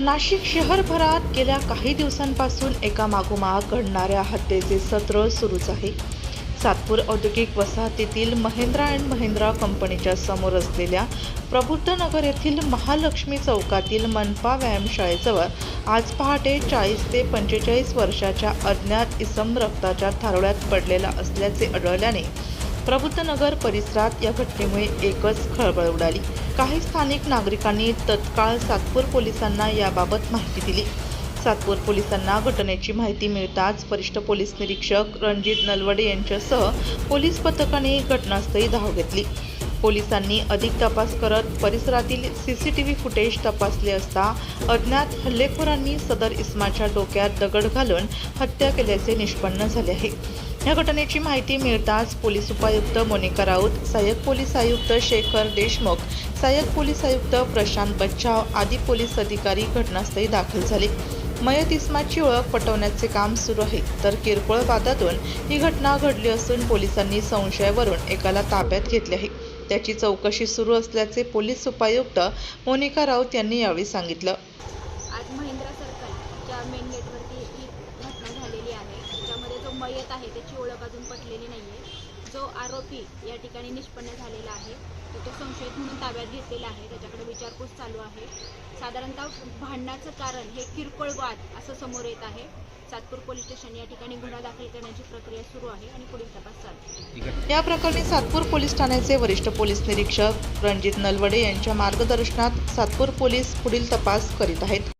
नाशिक शहरभरात गेल्या काही दिवसांपासून एका मागोमाग घडणाऱ्या हत्येचे सत्र सुरूच आहे. सातपूर औद्योगिक वसाहतीतील महिंद्रा अँड महिंद्रा कंपनीच्या समोर असलेल्या प्रबुद्धनगर येथील महालक्ष्मी चौकातील मनपा व्यायामशाळेजवळ आज पहाटे चाळीस ते पंचेचाळीस वर्षाच्या अज्ञात इसम रक्ताच्या थारोळ्यात पडलेला असल्याचे आढळल्याने प्रबुद्धनगर परिसरात या घटनेमुळे एकच खळबळ उडाली. काही स्थानिक नागरिकांनी तत्काळ सातपूर पोलिसांना याबाबत माहिती दिली. सातपूर पोलिसांना घटनेची माहिती मिळताच वरिष्ठ पोलीस निरीक्षक रणजित नलवडे यांच्यासह पोलीस पथकाने घटनास्थळी धाव घेतली. पोलिसांनी अधिक तपास करत परिसरातील C C T V footage तपासले असता अज्ञात हल्लेखोरांनी सदर इस्माच्या डोक्यात दगड घालून हत्या केल्याचे निष्पन्न झाले आहे. या घटनेची माहिती मिळताच पोलीस उपायुक्त मोनिका राऊत सहाय्यक पोलीस आयुक्त शेखर देशमुख सहाय्यक पोलीस आयुक्त प्रशांत बच्चाव आदी पोलीस अधिकारी घटनास्थळी दाखल झाले. मयत इस्माची ओळख पटवण्याचे काम सुरू आहे. तर किरकोळ वादातून ही घटना घडली असून पोलिसांनी संशयावरून एकाला ताब्यात घेतले आहे. त्याची चौकशी सुरू असल्याचे पोलीस उपायुक्त मोनिका राऊत यांनी यावेळी सांगितलं. आज महिंद्रा सर्कलच्या मेन गेटवरती ही घटना झालेली आहे त्याच्यामध्ये जो मयत आहे त्याची ओळख अजून पटलेली नाही आहे जो आरोपी या ठिकाणी निष्पन्न झालेला आहे तर तो संशयित म्हणून ताब्यात घेतलेला आहे. त्याच्याकडे विचारपूस चालू आहे. साधारणतः भांडणाचं कारण हे किरकोळ वाद असं समोर येत आहे. सातपूर पोलीस स्टेशन या ठिकाणी गुन्हा दाखल करण्याची प्रक्रिया सुरू आहे आणि पुढील तपास चालू या प्रकरणी सातपूर पोलीस ठाण्याचे वरिष्ठ पोलीस निरीक्षक रणजित नलवडे यांच्या मार्गदर्शनात सातपूर पोलीस पुढील तपास करीत आहेत.